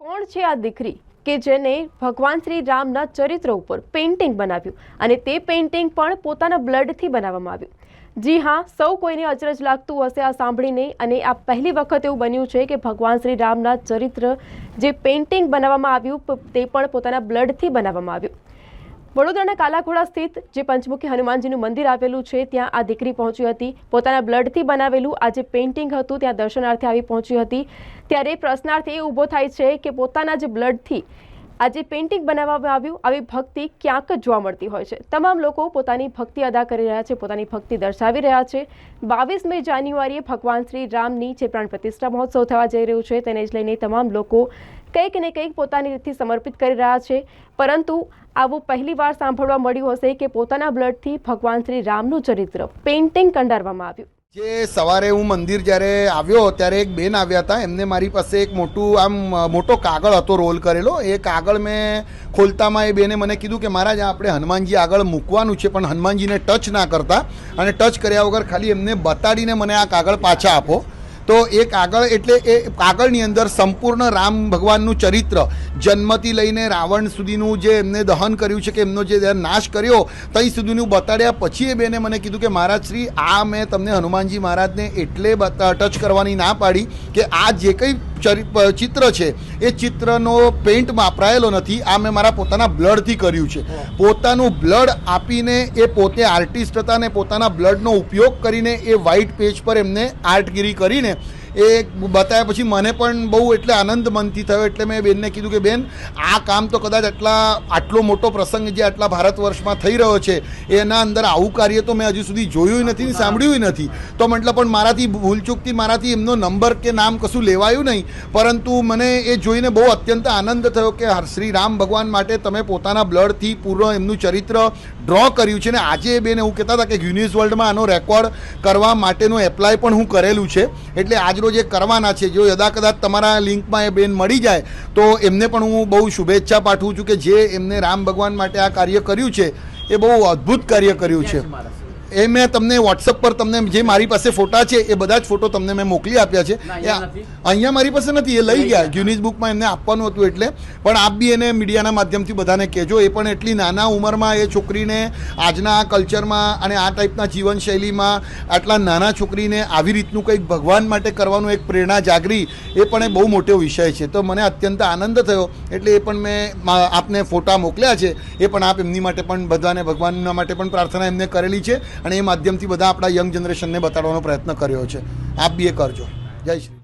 કોણ છે આ દીકરી કે જેને ભગવાન શ્રી રામના ચરિત્ર ઉપર પેઇન્ટિંગ બનાવ્યું અને તે પેઇન્ટિંગ પણ પોતાના બ્લડથી બનાવવામાં આવ્યું? જી હા, સૌ કોઈને અચરજ લાગતું હશે આ સાંભળીને અને આ પહેલી વખત એવું બન્યું છે કે ભગવાન શ્રી રામના ચરિત્ર જે પેઇન્ટિંગ બનાવવામાં આવ્યું, તે પણ પોતાના બ્લડથી બનાવવામાં આવ્યું. વડોદરાના કાલાઘોડા સ્થિત જે પંચમુખી હનુમાનજીનું મંદિર આવેલું છે, ત્યાં આ દીકરી પહોંચી હતી. પોતાના બ્લડથી બનાવેલું આ જે પેઇન્ટિંગ હતું, ત્યાં દર્શનાર્થે આવી પહોંચી હતી. ત્યારે પ્રશ્નાર્થ એ ઊભો થાય છે કે પોતાના જે બ્લડથી આ જે પેઇન્ટિંગ બનાવવામાં આવ્યું, આવી ભક્તિ ક્યાંક જ જોવા મળતી હોય છે. તમામ લોકો પોતાની ભક્તિ અદા કરી રહ્યા છે, પોતાની ભક્તિ દર્શાવી રહ્યા છે. બાવીસમી જાન્યુઆરીએ ભગવાન શ્રી રામની જે પ્રાણ પ્રતિષ્ઠા મહોત્સવ થવા જઈ રહ્યું છે, તેને જ લઈને તમામ લોકો કંઈક ને કંઈક પોતાની રીતથી સમર્પિત કરી રહ્યા છે. પરંતુ આવું પહેલીવાર સાંભળવા મળ્યું હશે કે પોતાના બ્લડથી ભગવાન શ્રી રામનું ચરિત્ર પેઇન્ટિંગ કંડારવામાં આવ્યું. જે સવારે હું મંદિર જ્યારે આવ્યો ત્યારે એક બેન આવ્યા હતા. એમને મારી પાસે એક મોટું, આમ, મોટો કાગળ હતો રોલ કરેલો. એ કાગળ મેં ખોલતામાં એ બેને મને કીધું કે મહારાજ આપણે હનુમાનજી આગળ મૂકવાનું છે, પણ હનુમાનજીને ટચ ના કરતા. અને ટચ કર્યા વગર ખાલી એમને બતાડીને મને આ કાગળ પાછા આપો. તો એ કાગળ એટલે એ કાગળની અંદર સંપૂર્ણ રામ ભગવાનનું ચરિત્ર, જન્મથી લઈને રાવણ સુધીનું જે એમને દહન કર્યું છે કે એમનો જે નાશ કર્યો ત્યાં સુધીનું બતાડ્યા પછી એ બેને મને કીધું કે, મહારાજ શ્રી, આ મેં તમને હનુમાનજી મહારાજને એટલે ટચ કરવાની ના પાડી કે આ જે કંઈ ચિત્ર છે. એ ચિત્રનો પેઇન્ટ વાપરાયેલો નથી. આ મેં મારા પોતાના બ્લડથી કર્યું છે. પોતાનું બ્લડ આપીને એ પોતે આર્ટિસ્ટ હતા ને પોતાના બ્લડનો ઉપયોગ કરીને એ વ્હાઇટ પેજ પર એમને આર્ટગીરી કરીને એ બતાવ્યા પછી મને પણ બહુ એટલે આનંદ મનથી થયો. એટલે મેં બેનને કીધું કે, બેન, આ કામ તો કદાચ આટલા, આટલો મોટો પ્રસંગ જે આટલા ભારત વર્ષમાં થઈ રહ્યો છે, એના અંદર આવું કાર્ય તો મેં હજુ સુધી જોયું નથી ને સાંભળ્યું નથી. તો મતલબ પણ મારાથી ભૂલચૂકથી મારાથી એમનો નંબર કે નામ કશું લેવાયું નહીં. પરંતુ મને એ જોઈને બહુ અત્યંત આનંદ થયો કે શ્રી રામ ભગવાન માટે તમે પોતાના બ્લડથી પૂર્ણ એમનું ચરિત્ર ડ્રો કર્યું છે. ને આજે એ બેન એવું કહેતા હતા કે ગિનિસ વર્લ્ડમાં આનો રેકોર્ડ કરવા માટેનું એપ્લાય પણ હું કરેલું છે. એટલે આજરોજ જે કરવાના છે. જો યદા કદાચ તમારા લિંકમાં એ બેન મળી જાય, તો એમને પણ હું બહુ શુભેચ્છા પાઠવું છું કે જે એમને રામ ભગવાન માટે આ કાર્ય કર્યું છે, એ બહુ અદ્ભુત કાર્ય કર્યું છે. એ મેં તમને વોટ્સઅપ પર તમને જે મારી પાસે ફોટા છે એ બધા જ ફોટો તમને મેં મોકલી આપ્યા છે. એ અહીંયા મારી પાસે નથી એ લઈ ગયા. ગ્યુનિઝ બુકમાં એમને આપવાનું હતું એટલે. પણ આપ બી એને મીડિયાના માધ્યમથી બધાને કહેજો. એ પણ એટલી નાના ઉંમરમાં એ છોકરીને આજના આ કલ્ચરમાં અને આ ટાઈપના જીવનશૈલીમાં આટલા નાના છોકરીને આવી રીતનું કંઈક ભગવાન માટે કરવાનું એક પ્રેરણા જાગરી એ પણ એ બહુ મોટો વિષય છે. તો મને અત્યંત આનંદ થયો. એટલે એ પણ મેં આપને ફોટા મોકલ્યા છે. એ પણ આપ એમની માટે પણ બધાને ભગવાનના માટે પણ પ્રાર્થના એમને કરેલી છે. અને એ માધ્યમથી બધા આપણા યંગ જનરેશનને બતાડવાનો પ્રયત્ન કર્યો છે. આપ બી એ કરજો. જય શ્રી